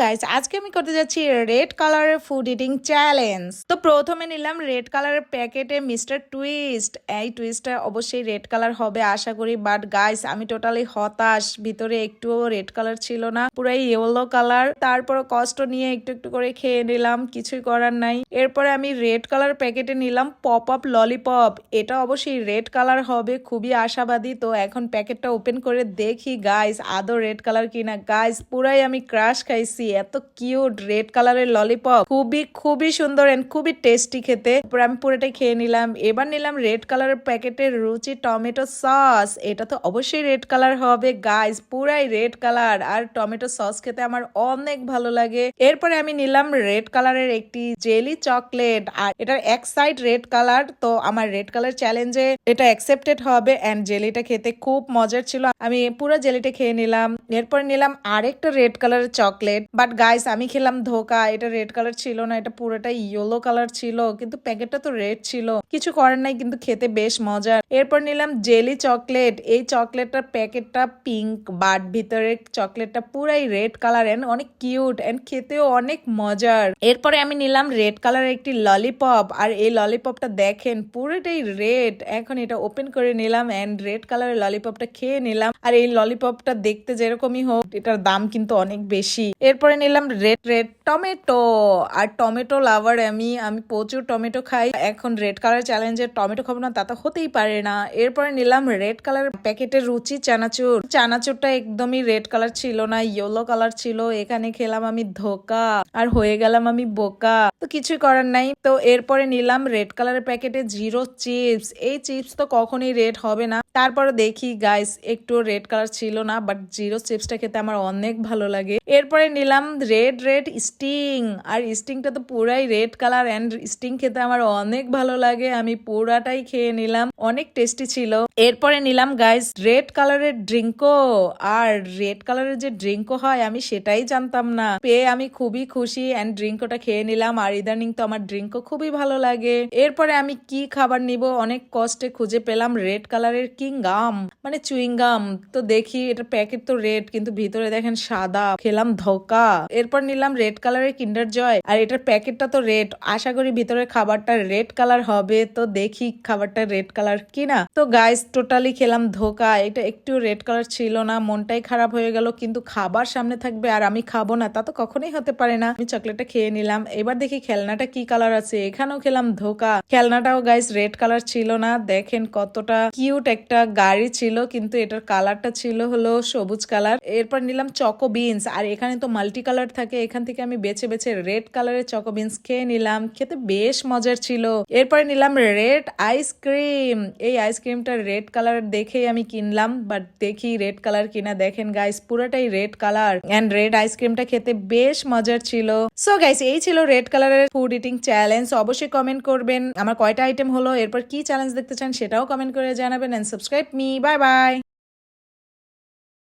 Guys আজকে আমি করতে যাচ্ছি রেড কালারের ফুড ইটিং চ্যালেঞ্জ তো প্রথমে নিলাম রেড কালারের প্যাকেটে মিস্টার টুইস্ট এই টুইস্টটা অবশ্যই রেড কালার হবে আশা করি বাট গাইস আমি টোটালি হতাশ। ভিতরে একটুও রেড কালার ছিল না, পুরাই ইয়েলো কালার তারপর কষ্ট নিয়ে একটু একটু করে খেয়ে নিলাম, কিছুই করার নাই। এরপরে আমি রেড কালার প্যাকেটে নিলাম পপ আপ ললিপপ এটা অবশ্যই রেড কালার হবে, খুবই আশাবাদী। তো এখন প্যাকেটটা ওপেন করে দেখি গাইস আদৌ রেড কালার কিনা। গাইস পুরাই আমি ক্রাশ খাইছি। এত কিউট রেড কালারের ললিপপ খুবই খুবই সুন্দর এন্ড খুবই টেস্টি খেতে। আমি পুরোটাই খেয়ে নিলাম। এবার নিলাম রেড কালারের প্যাকেটের রুচি টমেটো সস এটা তো অবশ্যই রেড কালার হবে। গাইস পুরাই রেড কালার আর টমেটো সস খেতে আমার অনেক ভালো লাগে। এরপরে আমি নিলাম রেড কালারের একটি জেলি চকলেট আর এটার এক সাইড রেড কালার তো আমার রেড কালার চ্যালেঞ্জে এটা অ্যাকসেপ্টেড হবে। এন্ড জেলিটা খেতে খুব মজার ছিল। আমি পুরো জেলিটা খেয়ে নিলাম। এরপর নিলাম আরেকটা রেড কালারের চকলেট। বাট গাইস আমি খেলাম ধোকা। এটা রেড কালার ছিল না, এটা পুরোটা ইয়েলো কালার ছিল। কিন্তু প্যাকেটটা তো রেড ছিল। কিছু করার নাই, কিন্তু খেতে বেশ মজার। এরপর নিলাম জেলি চকলেট। এই চকলেটটার প্যাকেটটা পিঙ্ক বাট ভিতরে চকলেটটা পুরাই রেড কালার এন্ড অনেক কিউট এন্ড খেতেও অনেক মজার। এরপরে আমি নিলাম রেড কালারের একটি ললিপপ। আর এই ললিপপটা দেখেন, পুরোটাই রেড। এখন এটা ওপেন করে নিলাম এন্ড রেড কালারের ললিপপটা খেয়ে নিলাম। আর এই ললিপপটা দেখতে যেরকমই হোক, এটার দাম কিন্তু অনেক বেশি। এরপরে নিলাম রেড রেড টমেটো আর টমেটো লাভার আমি আমি প্রচুর টমেটো খাই। এখন রেড কালার চ্যালেঞ্জে টমেটো খাব না, তা তো হতেই পারে না। এরপরে নিলাম রেড কালার প্যাকেটের রুচি চানাচুর। চানাচুরটা একদমই রেড কালার ছিল না ইয়েলো কালার ছিল। এখানে খেলাম আমি ধোকা, আর হয়ে গেলাম আমি বোকা। তো কিছুই করার নাই। তো এরপরে নিলাম রেড কালারের প্যাকেটে জিরো চিপস এই চিপস তো কখনই রেড হবে না। তারপরে দেখি, গাইস একটু রেড কালার ছিল না, বাট জিরো চিপসটা খেতে আমার অনেক ভালো লাগে। এরপরে নিলাম রেড রেড স্টিং। আর স্টিংটা তো পুরাই রেড কালার এন্ড স্টিং খেতে আমার অনেক ভালো লাগে। আমি পুরাটাই খেয়ে নিলাম, অনেক টেস্টি ছিল। এরপরে নিলাম, গাইস, রেড কালারের ড্রিঙ্কো। আর রেড কালারের যে ড্রিঙ্কো হয়, আমি সেটাই জানতাম না। পেয়ে আমি খুবই খুশি এন্ড ড্রিঙ্কোটা খেয়ে নিলাম। আর ইদানিং তো আমার ড্রিঙ্কো খুবই ভালো লাগে। এরপরে আমি কি খাবার নিব, অনেক কষ্টে খুঁজে পেলাম রেড কালারের কিং গাম মানে চুইং গাম তো দেখি এটা প্যাকেট তো রেড কিন্তু ভিতরে দেখেন সাদা। খেলাম ধোকা। এরপর নিলাম রেড কালারের কিন্ডার জয় আর এটার প্যাকেটটা তো রেড আশা করি ভিতরের খাবারটা রেড কালার হবে, তো দেখি খাবারটা রেড কালার কিনা। তো গাইস টোটালি খেলাম ধোকা। এটা একটু রেড কালার ছিল না, মনটাই খারাপ হয়ে গেল, কিন্তু খাবার সামনে থাকবে আর আমি খাব না, তা তো কখনোই হতে পারে না। আমি চকলেটটা খেয়ে নিলাম। এবার দেখি খেলনাটা কি কালার আছে। এখানেও খেলাম ধোকা। খেলনাটাও গাইস রেড কালার ছিল না। দেখেন কতটা কিউট একটা গাড়ি ছিল, কিন্তু এটার কালারটা ছিল হলো সবুজ কালার। এরপর নিলাম চকো বিনস আর এখানে তো মাল্টি কালার থাকে, এখান থেকে আমি বেছে বেছে রেড কালারের চকো বিনস খেয়ে নিলাম। খেতে বেশ মজার ছিল। এরপরে নিলাম রেড আইসক্রিম এই আইসক্রিমটা রেড কালার দেখেই আমি কিনলাম বাট দেখি রেড কালার কিনা। দেখেন গাইস পুরোটাই রেড কালার অ্যান্ড রেড আইসক্রিমটা খেতে বেশ মজার ছিল। সো গাইস এই ছিল রেড কালারের ফুড ইটিং চ্যালেঞ্জ অবশ্যই কমেন্ট করবেন। আমার কয়টা আইটেম হলো? এরপর কি চ্যালেঞ্জ দেখতে চান সেটাও কমেন্ট করে জানাবেন। And subscribe me. Bye bye.